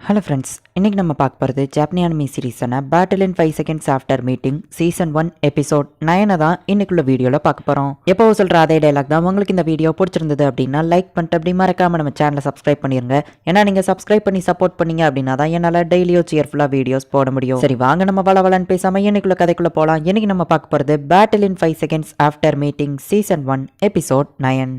Hello friends இன்றைக்கி நம்ம பார்க்க போகிறது ஜாப்பனியானமி சீரீஸான battle in five seconds after meeting season one episode நயனை தான் இன்னைக்குள்ள வீடியோவில் பார்க்க போகிறோம் எப்போ சொல்கிற அதே டைலாக் தான் உங்களுக்கு இந்த வீடியோ பிடிச்சிருந்தது அப்படின்னா லைக் பண்ணிட்டு அப்படி மறக்காமல் நம்ம சேனலை சப்ஸ்கிரைப் பண்ணிருங்க. ஏன்னா நீங்கள் சப்ஸ்கிரைப் பண்ணி சப்போர்ட் பண்ணீங்க அப்படின்னா தான் என்னால் டெய்லியோ சியர்ஃபுல்லாக வீடியோஸ் போட முடியும். சரி வாங்க நம்ம வள வளன்னு பேசாமல் இன்னைக்குள்ள கதைக்குள்ளே போகலாம் இன்றைக்கி நம்ம பார்க்க போகிறது battle in five seconds after meeting season one episode nine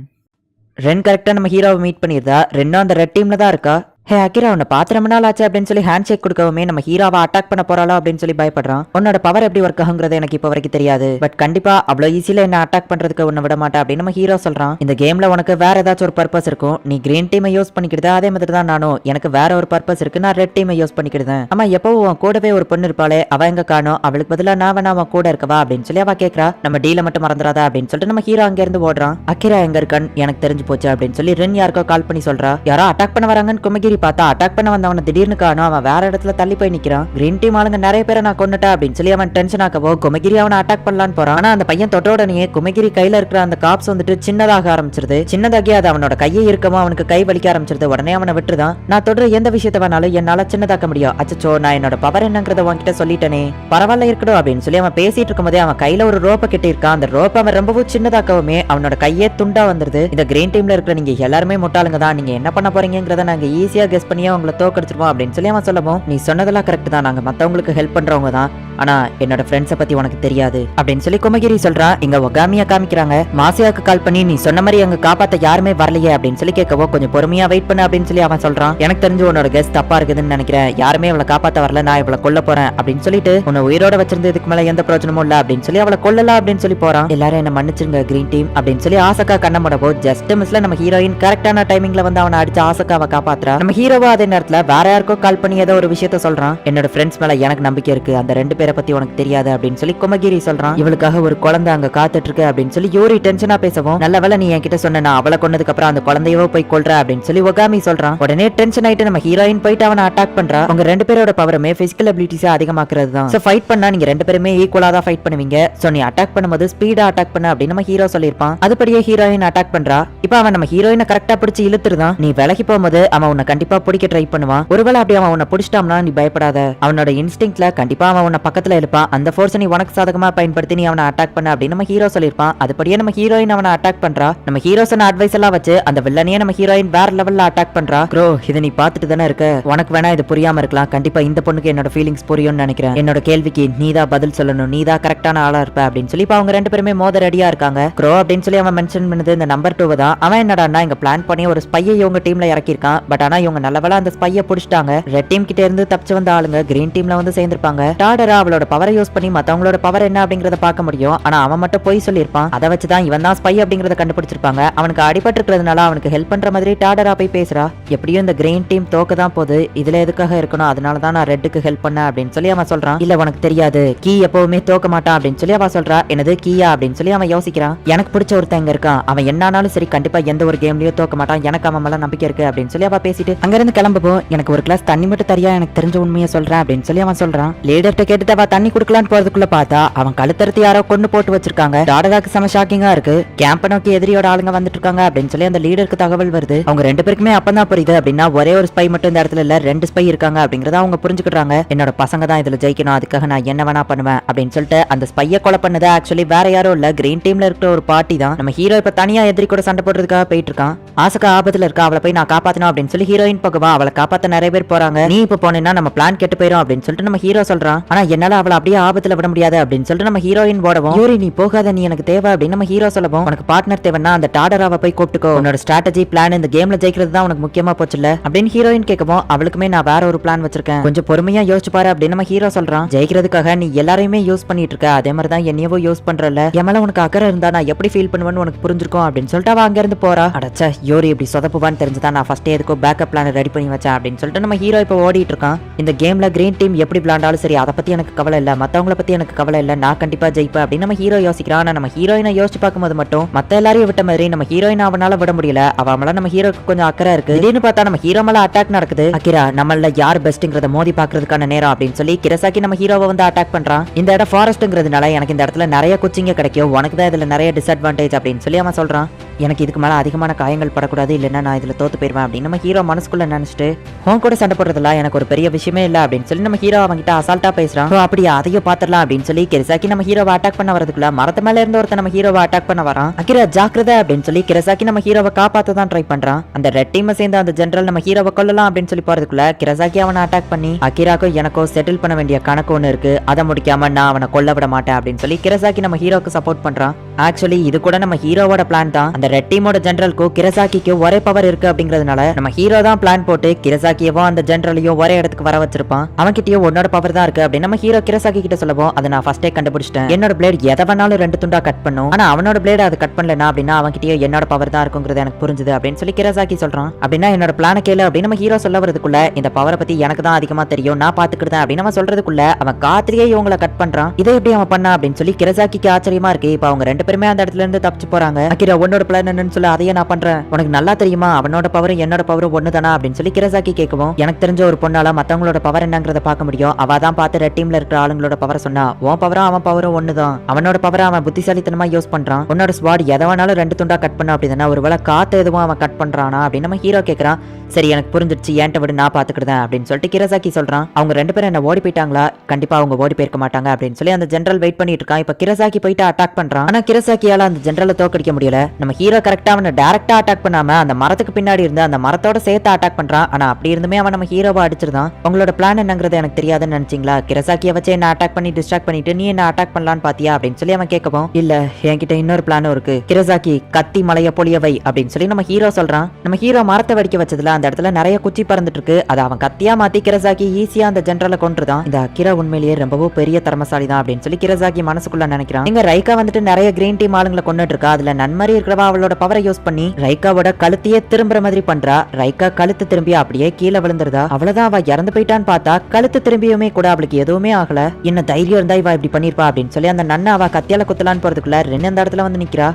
ரென் கரெக்டாக நம்ம ஹீரோவை மீட் பண்ணியிருந்தா ரெண்டும் அந்த ரெட் டீமில் தான் இருக்கா? ஹே அகிரா உன்னை பார்த்து ரொம்ப நாள் ஆச்சு அப்படின்னு சொல்லி ஹேண்ட் ஷேக் கொடுக்கவுமே நம்ம ஹீரோவை அட்டாக் பண்ண போறாளோ அப்படின்னு சொல்லி பயப்படுறான். உன்னோட பவர் எப்படி ஒர்க் ஆகுங்கிறது எனக்கு இப்போ வரைக்கும் தெரியாது. பட் கண்டிப்பா அவ்வளோ ஈஸியில என்ன அட்டாக் பண்றதுக்கு உன்னை விட மாட்டேன் அப்படின்னு நம்ம ஹீரோ சொல்றான். இந்த கேம்ல உனக்கு வேற ஏதாச்சும் ஒரு பர்பஸ் இருக்கும். நீ கிரீன் டீமை யூஸ் பண்ணிக்கிட்டு அதே மாதிரி தான் நானும் எனக்கு வேற ஒரு பர்பஸ் இருக்கு. நான் ரெட் டீமை யூஸ் பண்ணிக்கிடுதேன் ஆமா எப்பவும் உன் கூடவே ஒரு பொண்ணு இருப்பாளே அவ எங்க காணும்? அவளுக்கு பதிலா நான் வேணா அவன் கூட இருக்கவா அப்படின்னு சொல்லி அவ கேக்குறா. நம்ம டீல மட்டும் மறந்துடாதா அப்படின்னு சொல்லிட்டு நம்ம ஹீரோ அங்க இருந்து ஓடுறான். அக்கிரா எங்க இருக்கான்னு எனக்கு தெரிஞ்சு போச்சு அப்படின்னு சொல்லி ரென் யாருக்கோ கால் பண்ணி சொல்றா. யாரோ அட்டாக் பண்ண வராங்கன்னு குமகிரி பார்த்தா அட்டாக் பண்ண வந்தவனை திடீர்னு காணும். அவன் வேற இடத்துல தள்ளி போய் நிக்கிறான். கிரீன் டீம் ஆளுங்க நிறைய பேரை நான் கொண்டுட்டேன் அப்படின்னு சொல்லி அவன் டென்ஷன் ஆக்கவோ குமகிரி அவனை அட்டாக் பண்ணலான்னு போறான். ஆனா அந்த பையன் தொட்ட உடனே குமகிரி கையில இருக்கிற அந்த காப்ஸ் வந்துட்டு சின்னதாக ஆரம்பிச்சிருது. சின்னதாகி அது அவனோட கையை இருக்கமோ அவனுக்கு கை வலிக்க ஆரம்பிச்சிருது. உடனே அவனை விட்டுருதான் நான் தொடர எந்த விஷயத்த வேணாலும் என்னால சின்னதாக்க முடியும். அச்சச்சோ நான் என்னோட பவர் என்னங்கிறத உன்கிட்ட சொல்லிட்டேனே. பரவாயில்ல இருக்கட்டும் அப்படின்னு சொல்லி அவன் பேசிட்டு இருக்கும்போதே அவன் கையில ஒரு ரோப்பை கிட்ட இருக்கான் அந்த ரோப்பை அவன் ரொம்பவும் சின்னதாக்கவுமே அவனோட கையே துண்டா வந்துருது. இந்த கிரீன் டீம்ல இருக்கிற நீங்க எல்லாருமே முட்டாளுங்க தான். நீங்க என்ன பண்ண போறீங்கிறத நாங்க ஈஸியா கெஸ் பண்ணியே உங்களை தோக்கடிச்சிருவோம் அப்படின்னு சொல்லி அவன் சொல்லவும் நீ சொன்னதெல்லாம் கரெக்ட் தான். நாங்கள் மற்றவங்களுக்கு ஹெல்ப் பண்ணுறவங்க தான். ஆனா என்னோட ஃப்ரெண்ட்ஸை பத்தி உனக்கு தெரியாது. அப்படின்னு சொல்லி குமகிரி சொல்றான் இங்க ஒகாமியா காமிக்கிறாங்க. மாசியாக்கு கால் பண்ணி நீ சொன்ன மாதிரி அங்க காப்பாத்த யாருமே வரலையே. அப்படின்னு சொல்லி கேட்கவோ கொஞ்சம் பொறுமையா வெயிட் பண்ணு. அப்படின்னு சொல்லி அவன் சொல்றான். எனக்கு தெரிஞ்சு உன்னோட கெஸ் தப்பா இருக்குதுன்னு நினைக்கிறேன். யாருமே இவளை காப்பாத்த வரல. நான் இவளை கொல்ல போறேன். அப்படின்னு சொல்லிட்டு உன்னை உயிரோட வச்சிருந்து இதுக்கு மேல எந்த பிரச்சனமும் இல்ல. அப்படின்னு சொல்லி அவளை கொல்லலாம் அப்படின்னு சொல்லி போறான். எல்லாரும் என்ன மன்னிச்சிருங்க கிரீன் டீம் அப்படின்னு சொல்லி ஆசக்கா கண்ண முடவோ ஜஸ்ட் மிஸ்ல நம்ம ஹீரோயின் கரெக்டான டைமிங்ல வந்து அவனை அடிச்சு ஆசக்காவை காப்பாத்துறா. நம்ம ஹீரோவா அதே நேரத்துல வேற யாருக்கோ கால் பண்ணி ஏதோ ஒரு விஷயத்த சொல்றான். என்னோட ஃப்ரெண்ட்ஸ் மேல எனக்கு நம்பிக்கை இருக்கு. அந்த ரெண்டு பேரை பத்தி உனக்கு தெரியாது அப்படின்னு சொல்லி குமகிரி சொல்றான். இவளுக்காக ஒரு குழந்தை அங்க காத்துட்டு இருக்கு அப்படின்னு சொல்லி யூரி டென்ஷனா பேசவும். நல்ல வேலை நீ என்கிட்ட சொன்ன நான் அவளை கொன்னதுக்கு அப்புறம் அந்த குழந்தையவோ போய் கொள்ற அப்படின்னு சொல்லி ஒகாமி சொல்றான். உடனே டென்ஷன் ஆயிட்டு நம்ம ஹீரோயின் போயிட்டு அவனை அட்டாக் பண்றா. உங்க ரெண்டு பேரோட பவருமே பிசிக்கல் அபிலிட்டிஸா அதிகமாக்குறது தான். சோ ஃபைட் பண்ணா நீங்க ரெண்டு பேருமே ஈக்குவலா தான் ஃபைட் பண்ணுவீங்க. சோ நீ அட்டாக் பண்ணும்போது ஸ்பீடா அட்டாக் பண்ண அப்படின்னு நம்ம ஹீரோ சொல்லிருப்பான் அதுபடியே ஹீரோயின் அட்டாக் பண்றா. இப்போ அவன் நம்ம ஹீரோயினை கரெக்டா பிடிச்சி இழுத்துருதான். நீ விலகி போகும்போது அவன் உன்னை கண்டிப்பா பிடிக்க ட்ரை பண்ணுவான் ஒருவேளை அப்படி அவன் உன்னை பிடிச்சிட்டான்னா நீ பயப்படாத. அவனோட இன்ஸ்டிங்ல கண்டிப்பா அவன் உன்னை பக்கத்துல இருப்பான் அந்த ஃபோர்ஸ் நீ உனக்கு சாதகமா பயன்படுத்தி நீ அவனை அட்டாக் பண்ண அப்படின்னு நம்ம ஹீரோ சொல்லியிருப்பான். அதுபடியே நம்ம ஹீரோயின் அவனை அட்டாக் பண்றா. நம்ம ஹீரோ சொன்ன அட்வைஸ் எல்லாம் வச்சு அந்த வில்லனையே நம்ம ஹீரோயின் வேற லெவல்ல அட்டாக் பண்றா. ப்ரோ இதை நீ பார்த்துட்டு தானே இருக்க? உனக்கு வேணா இது புரியாம இருக்கலாம். கண்டிப்பா இந்த பொண்ணுக்கு என்னோட ஃபீலிங்ஸ் புரியும்னு நினைக்கிறேன். என்னோட கேள்விக்கு நீதான் பதில் சொல்லணும். நீதான் கரெக்டான ஆளா இருப்ப அப்படின்னு சொல்லி இப்ப அவங்க ரெண்டு பேருமே மோத ரெடியா இருக்காங்க. க்ரோ அப்படின்னு சொல்லி அவன் மென்ஷன் பண்ணது இந்த நம்பர் டூ தான். அவன் என்னடா இங்க பிளான் பண்ணி ஒரு ஸ்பையை இவங்க டீம்ல இறக்கிருக்கான் பட் ஆனா இவங்க நல்லவளா அந்த ஸ்பையை பிடிச்சிட்டாங்க. ரெட் டீம் கிட்ட இருந்து தப்பிச்சு வந்த ஆளுங்க கிரீன் டீம்ல வந்து சேர்ந்திருப்பாங்க. டாடரா அவளோட பவரை யூஸ் பண்ணி மத்தவங்களோட பவர் என்ன அப்படிங்கறத பார்க்க முடியும். ஆனா அவன் மட்டும் போய் சொல்லியிருப்பான். அதை வச்சுதான் இவன் தான் ஸ்பை அப்படிங்கறத கண்டுபிடிச்சிருப்பாங்க. அவனுக்கு அடிபட்டு இருக்கிறதுனால அவனுக்கு ஹெல்ப் பண்ற மாதிரி டாடரா போய் பேசுறா. எப்படியும் இந்த கிரீன் டீம் தோக்க தான் போகுது. இதுல எதுக்காக இருக்கணும்? அதனால தான் நான் ரெட்டுக்கு ஹெல்ப் பண்ண அப்படின்னு சொல்லி அவன் சொல்றான். இல்ல உனக்கு தெரியாது. கீ எப்பவுமே தோக்க மாட்டான் அப்படின்னு சொல்லி அவன் சொல்றா. எனது கீயா அப்படின்னு சொல்லி அவன் யோசிக்கிறான். எனக்கு பிடிச்ச ஒருத்தன் இங்க இருக்கான். அவன் என்னானாலும் சரி கண்டிப்பா எந்த ஒரு கேம்லயும் தோக்க மாட்டான். எனக்கு அவன் மேல நம்பிக்கை இருக்கு அப்படின்னு சொல்லி அவ பேசிட்டு அங்க இருந்து கிளம்பப்போ எனக்கு ஒரு கிளாஸ் தண்ணி மட்டும் தரியா எனக்கு தெரிஞ்ச உண்மையை சொல்றேன் அப்படின்னு சொல்லி அவன் சொல்றான். லீடர்கிட்ட கேட்டுட்டு அவ தண்ணி குடுக்கலான்னு போறதுக்குள்ள பார்த்தா அவன் கழுத்தறுத்து யாரோ கொண்டு போட்டு வச்சிருக்காங்க. டாடராக்கு செம ஷாக்கிங்கா இருக்கு. கேம்ப நோக்கி எதிரியோட ஆளுங்க வந்துட்டு இருக்காங்க அப்படின்னு சொல்லி அந்த லீடருக்கு தகவல் வருது. அவங்க ரெண்டு பேருக்குமே அப்பதான் புரியுது அப்படின்னா ஒரே ஒரு ஸ்பை மட்டும் இந்த இடத்துல இல்ல ரெண்டு ஸ்பை இருக்காங்க அப்படிங்கறத அவங்க புரிஞ்சுக்கிறாங்க என்னோட பசங்க தான் இதுல ஜெயிக்கணும் அதுக்காக நான் என்ன வேணா பண்ணுவேன் அப்படின்னு சொல்லிட்டு அந்த ஸ்பைய கொலை பண்ணது ஆக்சுவலி வேற யாரும் இல்ல கிரீன் டீம்ல இருக்கிற ஒரு பார்ட்டி தான். நம்ம ஹீரோ இப்ப தனியா எதிரி கூட சண்டை போடுறதுக்காக போயிட்டு இருக்கான் ஆசக்கா ஆபத்துல இருக்கா அவளை போய் நான் காப்பாத்தணும் அப்படின்னு சொல்லி ஹீரோ ஹீரோயின் போகவா அவளை காப்பாத்த நிறைய பேர் போறாங்க. நீ இப்ப போனேன்னா நம்ம பிளான் கெட்டு போயிரும் அப்படின்னு சொல்லிட்டு நம்ம ஹீரோ சொல்றான். ஆனா என்னால அவளை அப்படியே ஆபத்துல விட முடியாது அப்படின்னு சொல்லிட்டு நம்ம ஹீரோயின் ஓடவும். யூரி நீ போகாத நீ எனக்கு தேவை அப்படின்னு நம்ம ஹீரோ சொல்லவும். உனக்கு பார்ட்னர் தேவைன்னா அந்த டாடராவை போய் கூப்பிட்டுக்கோ. உன்னோட ஸ்ட்ராட்டஜி பிளான் இந்த கேம்ல ஜெயிக்கிறது தான் உனக்கு முக்கியமா போச்சுல அப்படின்னு ஹீரோயின் கேட்கவும் அவளுக்குமே நான் வேற ஒரு பிளான் வச்சிருக்கேன். கொஞ்சம் பொறுமையா யோசிச்சு பாரு அப்படின்னு நம்ம ஹீரோ சொல்றான். ஜெயிக்கிறதுக்காக நீ எல்லாரையுமே யூஸ் பண்ணிட்டு இருக்க. அதே மாதிரி தான் என்னையவோ யூஸ் பண்றல என் மேல உனக்கு அக்கறை இருந்தா நான் எப்படி ஃபீல் பண்ணுவேன்னு உனக்கு புரிஞ்சிருக்கும் அப்படின்னு சொல்லிட்டு அவ அங்க இருந்து போறா. அடச்சா யோரி இப்படி சொதப்புவான்னு தெரிஞ்சுதான் நான் ஃபர்ஸ்ட் எதுக்கோ பேக்கப் பிளான் ரெடி பண்ணி வச்சேன் அப்படின்னு சொல்லிட்டு நம்ம ஹீரோ இப்போ ஓடிட்டு இருக்கான். இந்த கேம்ல கிரீன் டீம் எப்படி விளையாண்டாலும் சரி அதை பத்தி எனக்கு கவலை இல்ல. மத்தவங்கள பத்தி எனக்கு கவலை இல்லை. நான் கண்டிப்பா ஜெயிப்பேன் அப்படின்னு நம்ம ஹீரோ யோசிக்கிறான். ஆனா நம்ம ஹீரோயினை யோசிச்சு பார்க்கும்போது மட்டும் மத்த எல்லாரையும் விட்ட மாதிரி நம்ம ஹீரோயின் அவனால விட முடியல. அவன் மேல நம்ம ஹீரோக்கு கொஞ்சம் அக்கறை இருக்கு. திடீர்னு பார்த்தா நம்ம ஹீரோ மேல அட்டாக் நடக்குது. அக்கிரா நம்மள யார் பெஸ்ட்ங்கிறத மோதி பாக்குறதுக்கான நேரம் அப்படின்னு சொல்லி கிரசாக்கி நம்ம ஹீரோவை வந்து அட்டாக் பண்றான். இந்த இடம் ஃபாரஸ்ட்ங்கிறதுனால எனக்கு இந்த இடத்துல நிறைய குச்சிங்க கிடைக்கும். உனக்கு தான் இதுல நிறைய டிஸ்அட்வான்டேஜ் அப்படின்னு சொல்லி அவன் சொல்றான். எனக்கு இதுக்கு மேல அதிகமான காயங்கள் படக்கூடாது. இல்லைன்னா நான் இதுல தோத்து போயிருவேன் அப்படின்னு நம்ம ஹீரோ மனசு மனசுக்குள்ள நினைச்சிட்டு உன் கூட சண்டை போடுறதுல எனக்கு ஒரு பெரிய விஷயமே இல்ல அப்படின்னு சொல்லி நம்ம ஹீரோ அவங்கிட்ட அசால்ட்டா பேசுறான். அப்படியே? அதையும் பாத்திரலாம் அப்படின்னு சொல்லி கிரசாக்கி நம்ம ஹீரோவை அட்டாக் பண்ண வரதுக்குள்ள மரத்து மேல இருந்து ஒருத்தன் நம்ம ஹீரோவை அட்டாக் பண்ண வரான். அகிரா ஜாக்கிரதை அப்படின்னு சொல்லி கிரசாக்கி நம்ம ஹீரோவை காப்பாத்த தான் ட்ரை பண்றான். அந்த ரெட் டீமை சேர்ந்த அந்த ஜென்ரல் நம்ம ஹீரோவை கொல்லலாம் அப்படின்னு சொல்லி போறதுக்குள்ள கிரசாக்கி அவனை அட்டாக் பண்ணி அகிராக்கும் எனக்கும் செட்டில் பண்ண வேண்டிய கணக்கு ஒன்று இருக்கு. அதை முடிக்காம நான் அவனை கொல்ல விட மாட்டேன் அப்படின்னு சொல்லி கிரசாக்கி நம்ம ஹீரோக்கு சப்போர்ட் பண்றான். ஆக்சுவலி இது கூட நம்ம ஹீரோவோட பிளான் தான். அந்த ரெட் டீமோட ஜென்ரலுக்கும் கிரசாக்கிக்கும் ஒரே பவர் இருக்கு அப்படிங்கறதுனால நம்ம ஹீரோ தான் பிளான் போட்டு கிரசாக்கியவோ அந்த ஜென்ரலையும் ஒரே இடத்துக்கு வர வச்சிருப்பான். அவன் உன்னோட பவர் தான் இருக்கு அப்படின்னு நம்ம ஹீரோ கிரசாக்கி கிட்ட சொல்லவும் அதை நான் ஃபர்ஸ்டே கண்டுபிடிச்சிட்டேன். என்னோட பிளேட் எதை வேணாலும் ரெண்டு துண்டா கட் பண்ணும். ஆனா அவனோட பிளேட் அதை கட் பண்ணலனா அப்படின்னா அவன் கிட்டயும் என்னோட பவர் தான் இருக்குங்கிறது எனக்கு புரிஞ்சுது அப்படின்னு சொல்லி கிரசாக்கி சொல்றான். அப்படின்னா என்னோட பிளான கேளு அப்படின்னு நம்ம ஹீரோ சொல்ல வரதுக்குள்ள இந்த பவரை பத்தி எனக்கு தான் அதிகமா தெரியும் நான் பாத்துக்கிட்டேன் அப்படின்னு நம்ம சொல்றதுக்குள்ள அவன் காத்திரியே இவங்களை கட் பண்றான். இதை எப்படி அவன் பண்ணா அப்படின்னு சொல்லி கிரசாக்கிக்கு ஆச்சரியமா இருக்கு. இப்ப அவங்க ரெண்டு பேருமே அந்த இடத்துல இருந்து தப்பிச்சு போறாங்க. அக்கிரா உன்னோட பிளான் என்னன்னு சொல்லி அதையே நான் பண்றேன். உனக்கு நல்லா தெரியுமா? அவனோட பவரும் என்னோட பவரும் அப்படின்னு சொல்லி கிரசாக்கி கேட்கவும் எனக்கு தெரிஞ்ச ஒரு பொண்ணால மத்தவங்களோட பவர் என்னங்கறத பார்க்க முடியும். அவ தான் பார்த்து ரெட் டீம்ல இருக்கிற ஆளுங்களோட பவர் சொன்னா உன் பவரும் அவன் பவரும் ஒண்ணுதான். அவனோட பவரை அவன் புத்திசாலித்தனமா யூஸ் பண்றான். உன்னோட ஸ்வாட் எதை வேணாலும் ரெண்டு துண்டா கட் பண்ண அப்படின்னா ஒருவேளை காத்து எதுவும் அவன் கட் பண்றானா? அப்படின்னு நம்ம ஹீரோ கேட்கறான். சரி எனக்கு புரிஞ்சிருச்சு. ஏன்ட்ட விடு நான் பாத்துக்கிட்டேன் அப்படின்னு சொல்லிட்டு கிரசாக்கி சொல்றான். அவங்க ரெண்டு பேரும் என்ன ஓடி போயிட்டாங்களா? கண்டிப்பா அவங்க ஓடி போயிருக்க மாட்டாங்க. அப்படின்னு சொல்லி அந்த ஜென்ரல் வெயிட் பண்ணிட்டு இருக்கான். இப்ப கிரசாக்கி போயிட்டு அட்டாக் பண்றான். ஆனா கிரசாக்கியால அந்த ஜென்ரலை தோக்கடிக்க முடியல. நம்ம ஹீரோ கரெக்டா அவனை டேரக்டா அட்டாக் பண்ணாம அந்த மரத்துக்கு பின்னாடி இருந்து அந்த மரத்தோட சேர்த்து அட்டாக் பண்ணுறான் ஆனால் அப்படி இருந்துமே அவன் நம்ம ஹீரோவை அடிச்சிருந்தான். உங்களோட பிளான் என்னங்கிறது எனக்கு தெரியாதுன்னு நினைச்சீங்களா? கிரசாக்கிய வச்சு என்ன அட்டாக் பண்ணி டிஸ்ட்ராக்ட் பண்ணிட்டு நீ என்ன அட்டாக் பண்ணலான்னு பாத்தியா? அப்படின்னு சொல்லி அவன் கேட்கவும் இல்ல என்கிட்ட இன்னொரு பிளானும் இருக்கு. கிரசாக்கி கத்தி மலைய பொழியவை அப்படின்னு சொல்லி நம்ம ஹீரோ சொல்றான். நம்ம ஹீரோ மரத்தை வெடிக்க வச்சதுல அந்த இடத்துல நிறைய குச்சி பறந்துட்டு இருக்கு அதை அவன் கத்தியா மாத்தி கிரசாக்கி ஈஸியா அந்த ஜென்ரலை கொண்டுதான் இந்த அக்கிரா உண்மையிலேயே ரொம்பவும் பெரிய திறமசாலி தான் அப்படின்னு சொல்லி கிரசாக்கி மனசுக்குள்ள நினைக்கிறான். இங்க ரைக்கா வந்துட்டு நிறைய கிரீன் டீம் ஆளுங்களை கொண்டுட்டு இருக்கா. அதுல நன்மாரி இருக்கிறவா அவளோட பவரை யூஸ் பண்ணி ரைக்காவோட கழுத்தையே திரும்புற மாதிரி பண்றா. ரைக்கா கழுத்து திரும்பி அப்படியே கீழே விழுந்துருதா? அவ்வளவுதான் அவ இறந்து போயிட்டான்னு பார்த்தா கழுத்து திரும்பியுமே கூட அவளுக்கு எதுவுமே ஆகல. என்ன தைரியம் இருந்தா இவ இப்படி பண்ணிருப்பா அப்படின்னு சொல்லி அந்த நன்னை அவ கத்தியால குத்தலான்னு போறதுக்குள்ள ரெண்டு அந்த இடத்துல வந்து நிக்கிறா.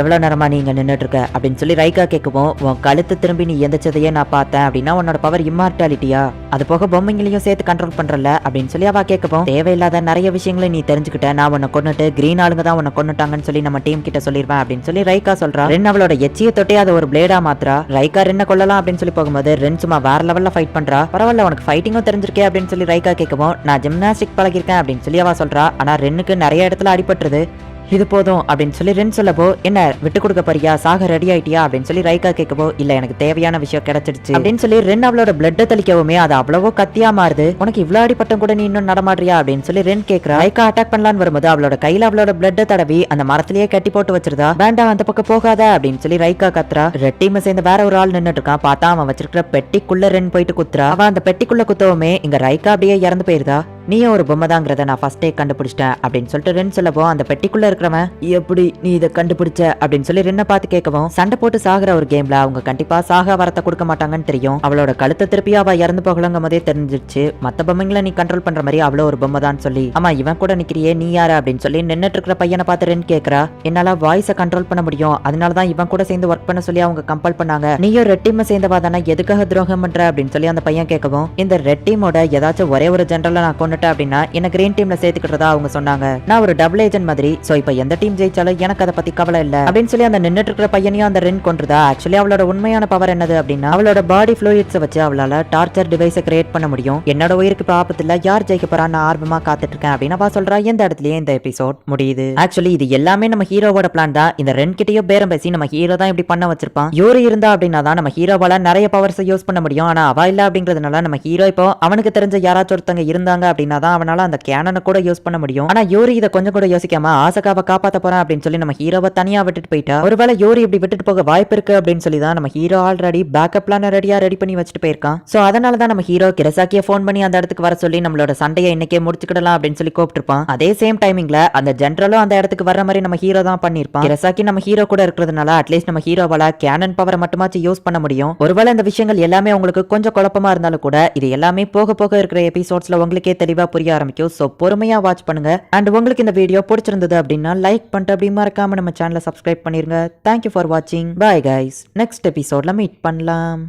எவ்வளோ நேரமா நீ இங்க இருக்க அப்படின்னு சொல்லி ரைகா கேட்கவும் உன் கழுத்து திரும்பி நீ எந்திரிச்சதையே நான் பார்த்தேன் அப்படின்னா உன்னோட பவர் இம்மார்டாலிட்டியா அது போக பொம்மைங்களையும் சேர்த்து கண்ட்ரோல் பண்றல அப்படின்னு சொல்லி அவ கேட்கவும் தேவையில்லாத நிறைய விஷயங்களை நீ தெரிஞ்சுக்கிட்ட. நான் உன்னை கொண்டுட்டு கிரீன் ஆளுங்க தான் உன்னை கொண்டுட்டாங்கன்னு சொல்லி நம்ம டீம் கிட்ட சொல்லிருவேன். அப்படின்னு சொல்லி ரைகா சொல்றா. ரென் அவளோட எச்சிய தொட்டே அதை ஒரு பிளேடா மாத்திரா ரைக்கா ரென்ன கொள்ளலாம் அப்படின்னு சொல்லி போகும்போது ரென் சும்மா வேற லெவல்ல ஃபைட் பண்றா. பரவாயில்ல உனக்கு ஃபைட்டிங்கும் தெரிஞ்சிருக்கே அப்படின்னு சொல்லி ரைக்கா கேட்கவும் நான் ஜிம்னாஸ்டிக் பழகிருக்கேன் அப்படின்னு சொல்லி அவ சொல்றா. ஆனா ரென்னுக்கு நிறைய இடத்துல அடிபட்டுருது. இது போதும் அப்படின்னு சொல்லி ரென் சொல்லப்போ என்ன விட்டு கொடுக்க போறியா சாக ரெடி ஆயிட்டியா? அப்படின்னு சொல்லி ரைக்கா கேட்கவோ இல்ல எனக்கு தேவையான விஷயம் கிடைச்சிடுச்சு. அப்படின்னு சொல்லி ரென் அவளோட பிளட்ட தெளிக்கவுமே அது அவ்வளவோ கத்தியா மாறுது. உனக்கு இவ்வளவு அடிப்பட்டம் கூட நீ இன்னும் நடமாடுறியா? அப்படின்னு சொல்லி ரென் கேக்குறா ரைக்கா அட்டாக் பண்ணலான்னு வரும்போது அவளோட கையில அவளோட பிளட்ட தடவி அந்த மரத்திலேயே கட்டி போட்டு வச்சிருதா வேண்டாம் அந்த பக்கம் போகாத அப்படின்னு சொல்லி ரைக்கா கத்துறா. ரெட் டீம் சேர்ந்து வேற ஒரு ஆள் நின்னுட்டு இருக்கான். பார்த்தா அவன் வச்சிருக்கிற பெட்டிக்குள்ள ரென் போயிட்டு குத்துறா. அவன் அந்த பெட்டிக்குள்ள குத்தவுமே இங்க ரைக்கா அப்படியே இறந்து போயிருதா நீயும் ஒரு பொம்மை தாங்கிறத நான் ஃபர்ஸ்டே கண்டுபிடிச்சிட்டேன் அப்படின்னு சொல்லிட்டு ரென் சொல்லப்போ அந்த பெட்டிக்குள்ள இருக்கிறவன். எப்படி நீ இதை கண்டுபிடிச்ச? அப்படின்னு சொல்லி ரென்ன பார்த்து கேட்கவும் சண்டை போட்டு சாகிற ஒரு கேம்ல அவங்க கண்டிப்பா சாக வரத்தை கொடுக்க மாட்டாங்கன்னு தெரியும். அவளோட கழுத்தை திருப்பி அவ இறந்து போகலங்கும் போதே தெரிஞ்சிருச்சு. மத்த பொம்மைங்களை நீ கண்ட்ரோல் பண்ற மாதிரி அவ்வளோ ஒரு பொம்மை தான் சொல்லி ஆமா இவன் கூட நிக்கிறியே நீ யாரு? அப்படின்னு சொல்லி நின்னுட்டு இருக்கிற பையனை பார்த்து ரென் கேட்கறா என்னால வாய்ஸை கண்ட்ரோல் பண்ண முடியும். அதனால தான் இவன் கூட சேர்ந்து ஒர்க் பண்ண சொல்லி அவங்க கம்பல் பண்ணாங்க. நீயும் ரெட் டீம் சேர்ந்தவா தானே? எதுக்காக துரோகம் பண்ற? அப்படின்னு சொல்லி அந்த பையன் கேட்கவும் இந்த ரெட் டீமோட ஏதாச்சும் ஒரே ஒரு ஜெனரலை நான் கொண்டுட்டேன் அப்படின்னா என்ன கிரீன் டீம்ல சேர்த்துக்கிட்டதா அவங்க சொன்னாங்க. நான் ஒரு டபுள் ஏஜென்ட் மாதிரி சோ இப்போ எந்த டீம் ஜெயிச்சாலும் எனக்கு அதை பத்தி கவலை இல்ல. அப்படின்னு சொல்லி அந்த நின்னுட்டு இருக்கிற பையனையும் அந்த ரென் கொண்டுதா ஆக்சுவலி அவளோட உண்மையான பவர் என்னது அப்படின்னா அவளோட பாடி ஃப்ளூயிட்ஸை வச்சு அவளால டார்ச்சர் டிவைஸை கிரியேட் பண்ண முடியும். என்னோட உயிருக்கு பாப்பத்துல யார் ஜெயிக்க போறான்னு ஆர்வமா காத்துட்டு இருக்கேன் அப்படின்னு அவ சொல்றா. எந்த இடத்துலயே இந்த எபிசோட் முடியுது. ஆக்சுவலி இது எல்லாமே நம்ம ஹீரோவோட பிளான் தான். இந்த ரென் கிட்டயோ பேரம் பேசி நம்ம ஹீரோ தான் இப்படி பண்ண வச்சிருப்பான். யூரி இருந்தா அப்படின்னா தான் நம்ம ஹீரோவால நிறைய பவர்ஸ் யூஸ் பண்ண முடியும். ஆனா அவ இல்ல அப்படிங்கிறதுனால நம்ம ஹீரோ இப்போ அவனுக்கு தெரிஞ்ச யாராச்சும் ஒருத்தங்க இருந்தாங்க அப்படின்னு தான் அவனால அந்த கேனனை கூட யூஸ் பண்ண முடியும். ஆனா யூரி இதை கொஞ்சம் கூட யோசிக்காம ஆசகாவை காப்பாத்த போறேன் அப்படின்னு சொல்லி நம்ம ஹீரோவை தனியா விட்டுட்டு போயிட்டா ஒருவேளை யூரி இப்படி விட்டுட்டு போக வாய்ப்பு இருக்கு அப்படின்னு சொல்லி தான் நம்ம ஹீரோ ஆல்ரெடி பேக்கப் பிளான ரெடியா ரெடி பண்ணி வச்சுட்டு போயிருக்கான். சோ அதனால தான் நம்ம ஹீரோ கிரசாக்கிய ஃபோன் பண்ணி அந்த இடத்துக்கு வர சொல்லி நம்மளோட சண்டையை இன்னைக்கே முடிச்சுக்கிடலாம் அப்படின்னு சொல்லி கூப்பிட்டுருப்பான். அதே சேம் டைமிங்ல அந்த ஜென்ரலும் அந்த இடத்துக்கு வர மாதிரி நம்ம ஹீரோ தான் பண்ணிருப்பான் கிரசாக்கி நம்ம ஹீரோ கூட இருக்கிறதுனால அட்லீஸ்ட் நம்ம ஹீரோவால கேனன் பவரை மட்டுமாச்சும் யூஸ் பண்ண முடியும். ஒருவேளை இந்த விஷயங்கள் எல்லாமே உங்களுக்கு கொஞ்சம் குழப்பமா இருந்தாலும் கூட இது எல்லாமே போக போக இருக்கிற எபிசோட்ஸ்ல உங்களுக்கே தெரியும் தெளிவா புரிய ஆரம்பிக்கும். சோ பொறுமையா வாட்ச் பண்ணுங்க. அண்ட் உங்களுக்கு இந்த வீடியோ பிடிச்சிருந்தது அப்படின்னா லைக் பண்ணிட்டு அப்படி மறக்காம நம்ம சேனலை சப்ஸ்கிரைப் பண்ணிருங்க. தேங்க்யூ ஃபார் வாட்சிங் பாய் கைஸ் நெக்ஸ்ட் எபிசோட்ல மீட் பண்ணலாம்.